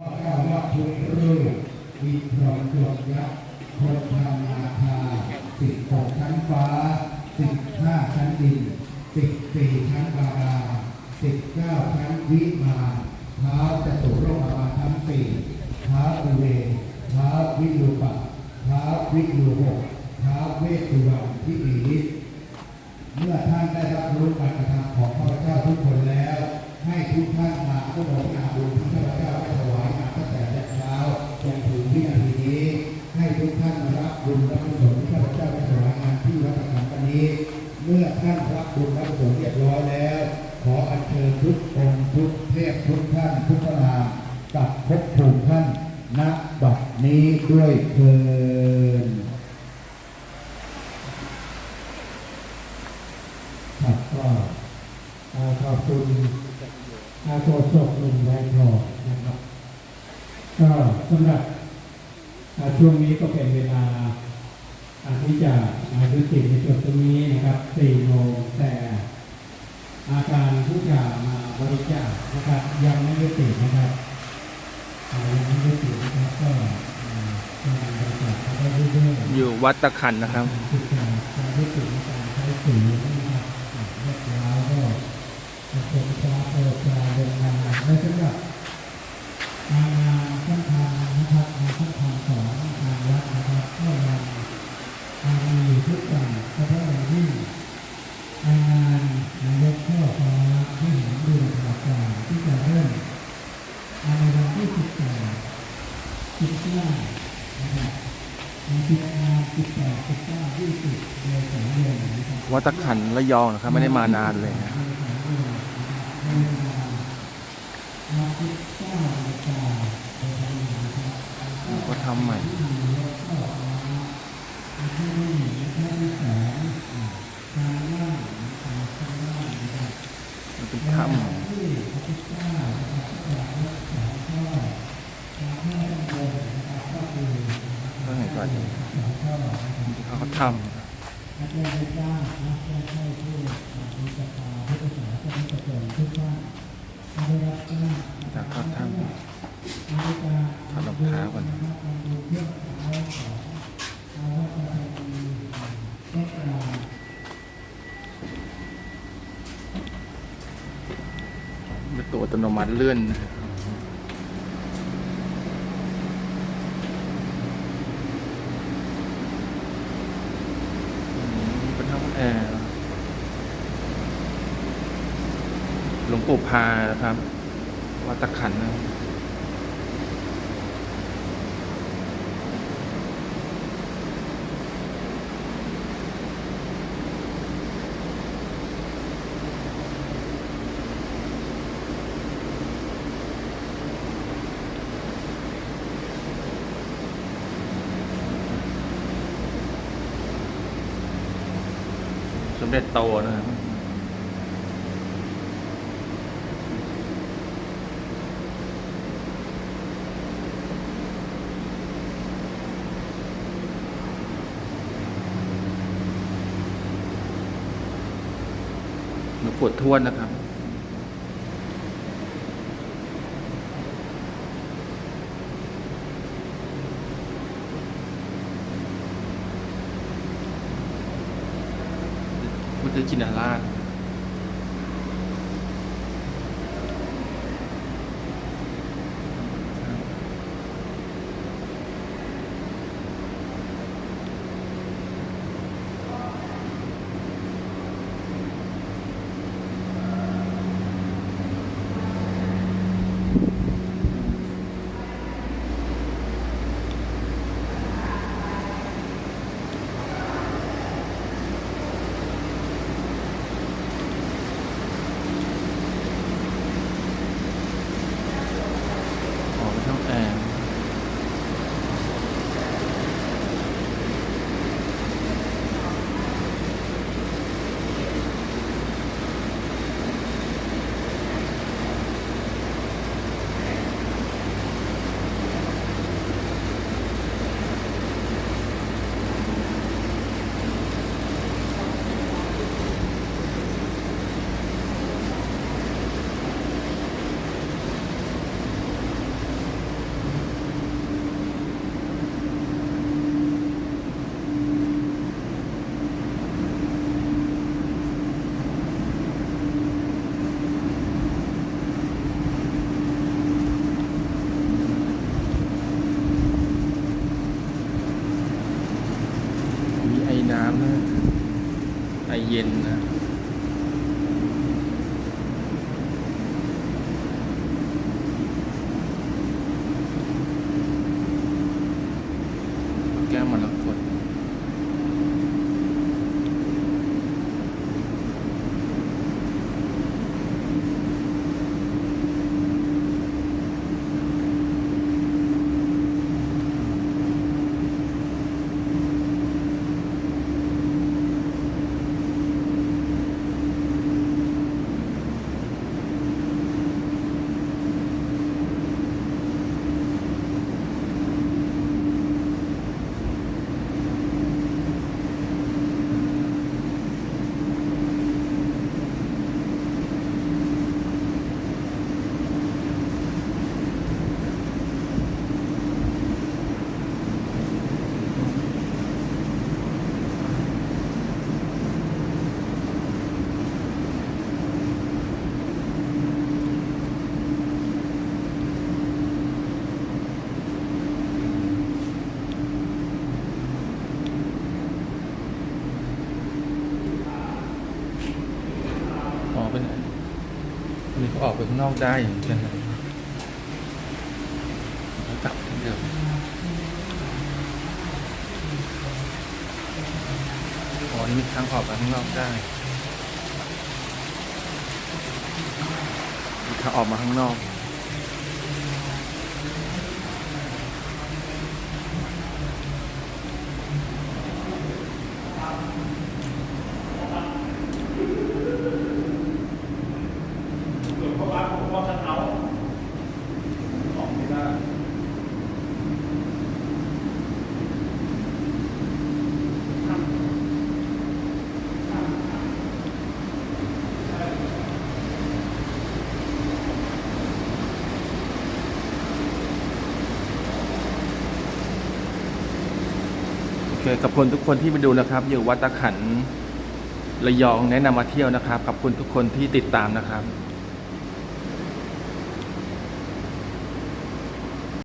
พระเจ้าวัดทุกรูปมีพร้อมดวงยักษ์คนทำนาคาสิบหกชั้นฟ้าสิบห้าชั้นดินสิบสี่ชั้นบาราสิบเก้าชั้นวิมานเท้าจตุโลกบาลทั้งสี่เท้าอุเวเท้าวิรูปักเท้าวิรูหกเท้าเวสุวรรณที่ดีเมื่อท่านได้รับรู้การกระทานทุกพระนามกลับพบภูมิท่านณบัดนี้ด้วยเถิดครับก็อ่าขอบคุณอาโฆษกหนุ่มแดงทองนะครับก็สำหรับช่วงนี้ก็เป็นเวลาอาที่จะมายุติในจุดตรงนี้นะครับ4โมงแต่อาการผู้จ่ามา บริจาคนะครับยังไม่ยุตินะครับอ่ายังไม่ยุตินะครับก็อ่าจะมาบริจาคไปเรื่อยๆอยู่วัดตะขันนะครับที่การการที่ถึงการใช้สีนะครับเรียบร้อยก็จะเป็นชาเปิดชาเดินงานและสำหรับงานงานขั้นทางนะครับงานขั้นทางสองงานวัดนะครับก็ยังงานมีทุกอย่างเฉพาะอย่างยิ่งงานนายกข้อฟ้าที่เห็นดูข่าวการที่จะเริ่มในวันที่สิบแปดสิบเก้านะครับ มีกิจกรรมสิบแปดสิบเก้ายี่สิบเดือนสองเดือนนะครับ วัดตะขันระยองนะครับ ไม่ได้มานานเลยนะเดือนสองเดือนนะครับในเวลามาสิบเก้านาฬิกาโดยประมาณนะครับก็ทำใหม่ที่มีรถก็มาที่นี่ที่ที่สองอ่าการว่างนะครับการว่างนะครับมันเป็นและถ้ที่สิบเก้านะครับจากรถสองข้อการข้อข้างบนนะครับก็คือำก็เห็นว่าสองข้อนะ ครับเขาเจ้างนะเพื่อให้ผู้มีศรัทธาพุทธศาสนิกชนทุกท่านได้รับจ้างำจากเขาทในการถอดรองเท้าก่อนเมื่อตัวอัตโนมัติเลื่อนนะมเป็นห้องแอร์ หลวงปู่พานะครับ วัดตะขันนะสมเด็จโตนะครับ หนูปวดทวนนะครับ พุทธชินราช น้ำนะไอเย็นนะ ออกไปข้างนอกได้เหมือนกันนะแล้วกลับที่เดิมอ๋อนี่มีทางออกไปข้างนอกได้มีทางออกมาข้างนอก คขอบคุณทุกคนที่มาดูนะครับ อยู่วัดตะขันระยองแนะนำมาเที่ยวนะครับขอบคุณทุกคนที่ติดตามนะครับ